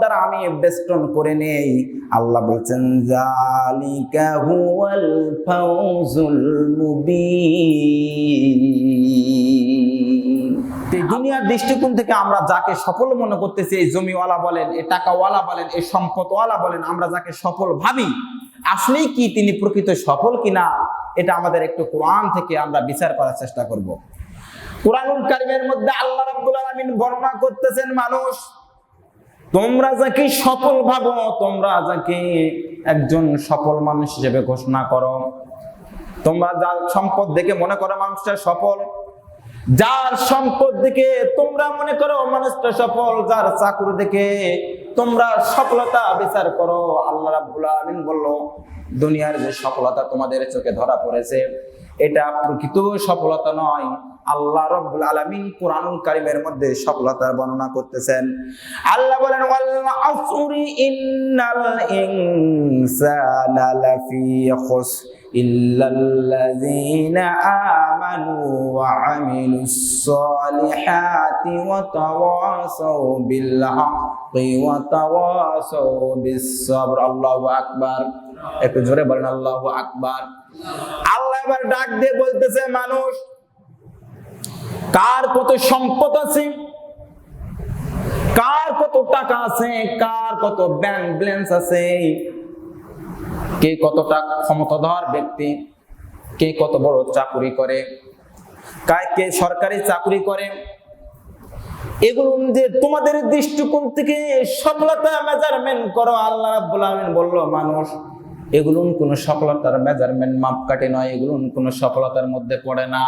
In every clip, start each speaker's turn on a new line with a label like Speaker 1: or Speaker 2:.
Speaker 1: দ্বারা আমি বেষ্টন করে নেই। আল্লাহ বলছেন জালিকা হুয়াল ফাউজুল দুনিয়ার দৃষ্টিকোণ থেকে আমরা যাকে সফল মনে করতেছি, এই জমিওয়ালা বলেন এ টাকাওয়ালা বলেন, এই সম্পদওয়ালা বলেন, আমরা যাকে সফল ভাবি, আসলেই কি তিনি প্রকৃত সফল কিনা, এটা আমাদের একটু কোরআন থেকে আমরা বিচার করার চেষ্টা করব। কোরআনুল কারিমের মধ্যে আল্লাহ রাব্বুল আলামিন বর্ণনা করতেছেন, মানুষ তোমরা যাকে সফল ভাবো, তোমরা যাকে একজন সফল মানুষ হিসেবে ঘোষণা করো। তোমরা যার সম্পদ দেখে মনে করো মানুষটা সফল, যার সম্পদ দেখে তোমরা মনে করো মানুষটা সফল, যার চাকরি দেখে তোমরা সফলতা বিচার করো। আল্লাহ রাব্বুল আলামিন বলল, দুনিয়ার যে সফলতা তোমাদের চোখে ধরা পড়েছে এটা প্রকৃত সফলতা নয়। আল্লাহ রব্বুল আলামিন কোরআনুল কারিমের মধ্যে সফলতার বর্ণনা করতেছেন। আল্লাহ বলেন ওয়াল আসরি ইন্নাল ইনসানা লাফি খুস সালিহাতি ওয়া তাওয়াসাউ বিল হাক্কি ওয়া তাওয়াসাউ বিস সাবর আল্লাহু আকবার। একটু জোরে বলেন, আল্লাহু আকবার। আল্লাহ এবার ডাক দিয়ে বলতেছে, মানুষ, কার কত সম্পদ আছে? কার কত টাকা আছে? কার কত ব্যাংক ব্যালেন্স আছে? কে কতটা ক্ষমতাধর ব্যক্তি, কে কত বড় চাকরি করে কে সরকারি চাকরি করে। এগুলো যে তোমাদের দৃষ্টিকোণ থেকে সফলতা মেজারমেন্ট করো, আল্লাহ রাব্বুল বলল, মানুষ, এগুলো কোনো সফলতার মেজারমেন্ট মাপকাঠি নয়, এগুলো কোনো সফলতার মধ্যে পড়ে না।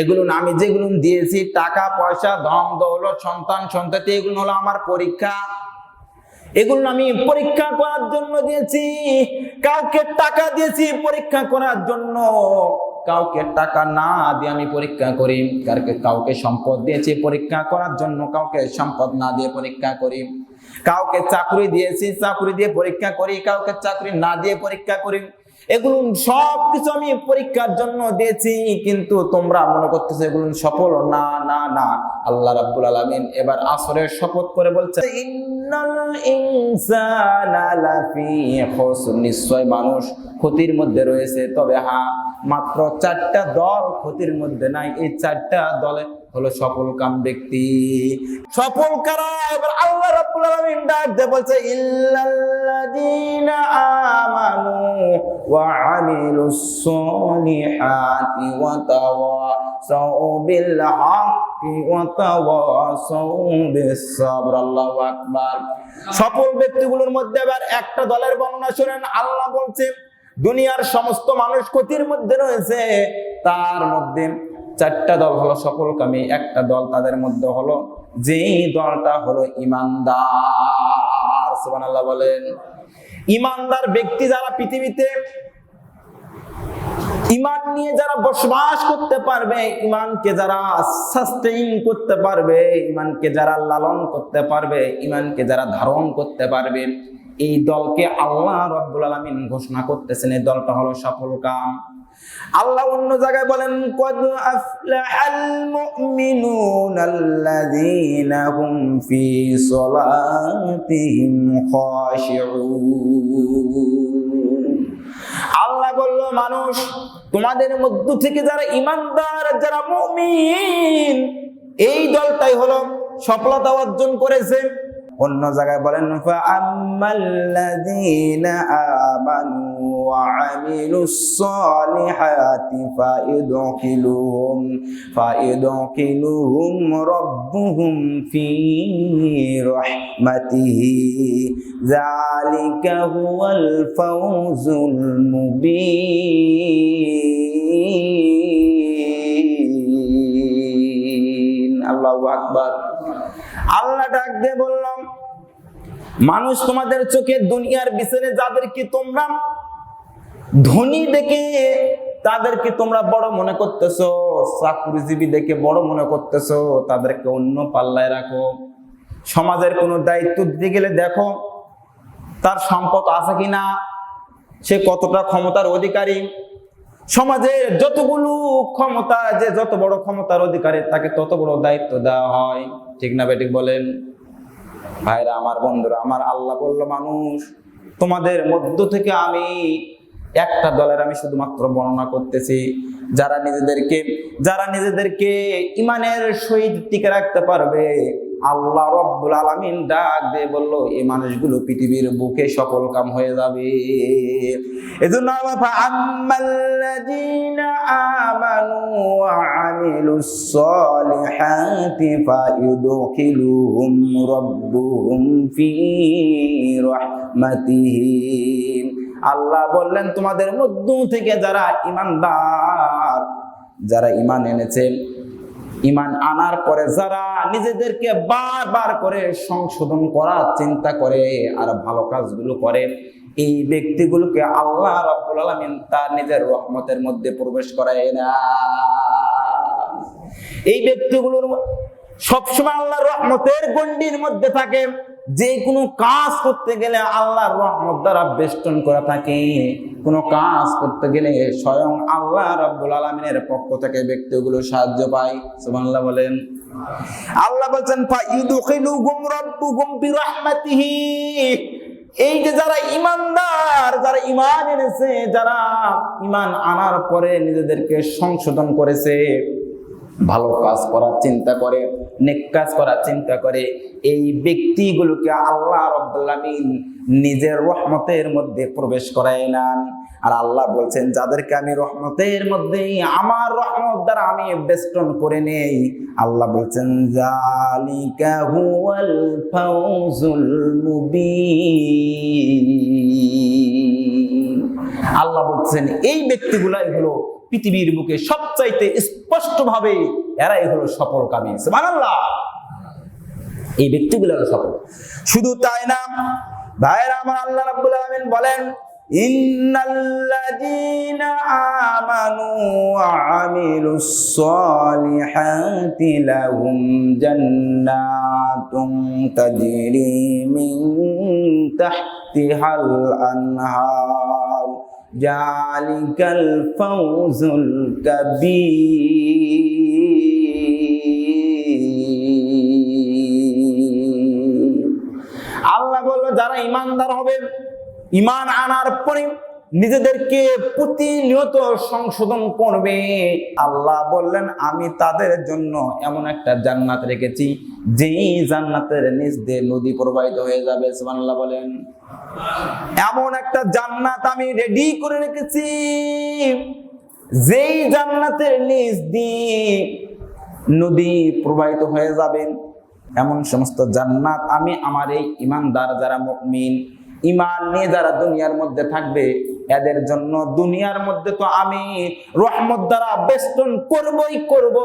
Speaker 1: এগুলো আমি যেগুলো দিয়েছি, টাকা, পয়সা, ধন, দৌলত, সন্তান, সন্ততি, এগুলো হলো আমার পরীক্ষা। এগুলো আমি পরীক্ষা করার জন্য দিয়েছি। কাউকে টাকা দিয়েছি পরীক্ষা করার জন্য। কাউকে টাকা না দিয়ে আমি পরীক্ষা করি। কাউকে কাউকে সম্পদ দিয়েছি পরীক্ষা করার জন্য। কাউকে সম্পদ না দিয়ে পরীক্ষা করি। কাউকে চাকরি দিয়েছি, চাকরি দিয়ে পরীক্ষা করি, কাউকে চাকরি না দিয়ে পরীক্ষা করি। এগুলো সব কিছু আমি পরীক্ষার জন্য দিয়েছি, কিন্তু তোমরা মনে করতেছো এগুলো সফল? না না না। আল্লাহ রাব্বুল আলামিন এবার আসরের শপথ করে বলছে, ইন্নাল ইনসানা লাফি খুসর নিশ্চয় মানুষ ক্ষতির মধ্যে রয়েছে। তবে হ্যাঁ মাত্র চারটা দল ক্ষতির মধ্যে নাই। এই চারটা দলে হলো সফল কাম ব্যক্তি। সফল কারা? এবার আল্লাহ রাব্বুল আলামিন ডাক দিয়ে বলছে, ইল্লাল্লাযীনা আমানু ওয়া আমিলুস সলিহাতি ওয়া তাওয়াসাউ বিল হাক্কি ওয়া তাওয়াসাউ বিস সাবর আল্লাহু আকবার। সফল ব্যক্তিগুলোর মধ্যে আবার একটা দলের বর্ণনা শুনেন। আল্লাহ বলছে দুনিয়ার সমস্ত মানুষ ক্ষতির মধ্যে রয়েছে, তার মধ্যে চারটা দল হলো সফলকামী একটা দল তাদের মধ্যে হলো যেই দলটা হলো ইমানদার, সুবহানাল্লাহ বলেন। ইমানদার ব্যক্তি যারা পৃথিবীতে ইমান নিয়ে যারা বসবাস করতে পারবে, ইমানকে যারা সাস্টেইন করতে পারবে, ইমানকে যারা লালন করতে পারবে, ইমানকে যারা ধারণ করতে পারবে, এই দলকে আল্লাহ রব্বুল আলামিন ঘোষণা করতেছেন। এই দলটা হলো সফল কাম। আল্লাহ অন্য জায়গায় বলেন, কদ আফলাহাল মুমিনুন আল্লাযীনা হুম ফি সলাতিহিম খাশিউন। আল্লাহ বলল, মানুষ, তোমাদের মধ্য থেকে যারা ইমানদার, যারা মুমিন, এই দলটাই হলো সফলতা অর্জন করেছে। অন্য জায়গায় বলেন ফাআম্মাল্লাযীনা আমানু আমিলুস সালিহাতি ফাইদখিলুহুম ফাইদখিলুহুম রাব্বুহুম ফি রাহমাতিহি যালিকা হুয়াল ফাওজুল মুবিন আল্লাহু আকবার। আল্লাহ ডাক দিয়ে বললাম, মানুষ তোমাদের চোখে দুনিয়ার বিচারে যাদেরকে তোমরা ধনী দেখে তাদেরকে তোমরা বড় মনে করতেছো, চাকরিজীবী দেখে বড় মনে করতেছো, তাদেরকে অন্য পাল্লায় রাখো। সমাজের কোনো দায়িত্ব দিতে গেলে দেখো, তার সম্পদ আছে কিনা, সে কতটা ক্ষমতার অধিকারী। সমাজের যতগুলো ক্ষমতা যে যত বড় ক্ষমতার অধিকারী, তাকে তত বড় দায়িত্ব দেওয়া হয়। ঠিক না বেঠিক বলেন? ভাইরা, আমার বন্ধুরা, আমার আল্লাহ বলল, মানুষ, তোমাদের মধ্য থেকে আমি একটা দলের আমি শুধুমাত্র বর্ণনা করতেছি, যারা নিজেদেরকে যারা নিজেদেরকে ইমানের সহিত টিকে রাখতে পারবে, আল্লাহ রব্বুল আলামিন ডাক দিয়ে বলল এই মানুষগুলো পৃথিবীর বুকে সফল কাম হয়ে যাবে। এজন্য আমার আম্মাল্লাযীনা আমানু আমিলুস সালিহাতি ফায়ুদখিলুহুম রাব্বুহুম ফি রাহমাতিহি। আল্লাহ বললেন, তোমাদের মধ্য থেকে যারা ইমানদার, যারা ইমান এনেছে ইমান আনার পরে যারা নিজেদেরকে বারবার করে সংশোধন করার চিন্তা করে আর ভালো কাজগুলো করে, এই ব্যক্তিগুলোকে আল্লাহ রাব্বুল আলামিন তার নিজের রহমতের মধ্যে প্রবেশ করায় না। এই ব্যক্তিগুলোর সবসময় আল্লাহর রহমতের গণ্ডির মধ্যে থাকে। যে কোনো কাজ করতে গেলে আল্লাহর রহমত দ্বারা বেষ্টন করা থাকে। কোনো কাজ করতে গেলে স্বয়ং আল্লাহ রাব্বুল আলামিনের পক্ষ থেকে ব্যক্তিগুলো সাহায্য পায়। সুবহানাল্লাহ বলেন। আল্লাহ বলছেন ফাইদুখিলুহুম রাব্বুহুম বিরাহমাতিহি। এই যে যারা ইমানদার যারা ইমান এনেছে, যারা ইমান আনার পরে নিজেদেরকে সংশোধন করেছে ভালো কাজ করার চিন্তা করে, নেক কাজ করার চিন্তা করে, এই ব্যক্তিগুলোকে আল্লাহ রব্বুল আলামিন নিজের রহমতের মধ্যে প্রবেশ করায় নেন। আর আল্লাহ বলছেন, যাদেরকে আমি রহমতের মধ্যে আমার রহমত দ্বারা আমি বেষ্টন করে নেই। আল্লাহ বলছেন আল্লাহ বলছেন, এই ব্যক্তিগুলাই হলো পৃথিবীর বুকে সবচাইতে স্পষ্ট ভাবে এরাই হলো সফল কামী সুবহানাল্লাহ। এই ব্যক্তিগুলো হলো সফল। শুধু তাই না ভাইরা আমার আল্লাহ রাব্বুল আলামিন বলেন, ইন্নাল্লাযীনা আমানু ওয়া আমিলুস সালিহাতি লাহুম জান্নাতুম তাজরি মিন তাহতিহাল আনহার। জালিকাল ফাউজুল আল্লাহ বলল যারা ইমানদার হবে ইমান আনার পরে নিজেদেরকে প্রতিনিয়ত সংশোধন করবে। আল্লাহ বললেন, আমি তাদের জন্য এমন একটা জান্নাত রেখেছি, যেই জান্নাতের নিচ দিয়ে নদী প্রবাহিত হয়ে যাবে। সুবহানাল্লাহ বলেন। এমন একটা জান্নাত আমি রেডি করে রেখেছি, যেই জান্নাতের নিচ দিয়ে নদী প্রবাহিত হয়ে যাবে। এমন সমস্ত জান্নাত আমি আমার এই ইমানদার যারা মুমিন, ইমান নিয়ে যারা দুনিয়ার মধ্যে থাকবে এদের জন্য দুনিয়ার মধ্যে তো আমি রহমত দ্বারা বেষ্টন করবই করব।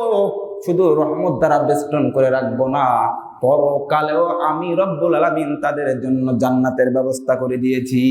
Speaker 1: শুধু রহমত দ্বারা বেষ্টন করে রাখব না, পরকালেও আমি রব্বুল আলামিন তাদের জন্য জান্নাতের ব্যবস্থা করে দিয়েছি।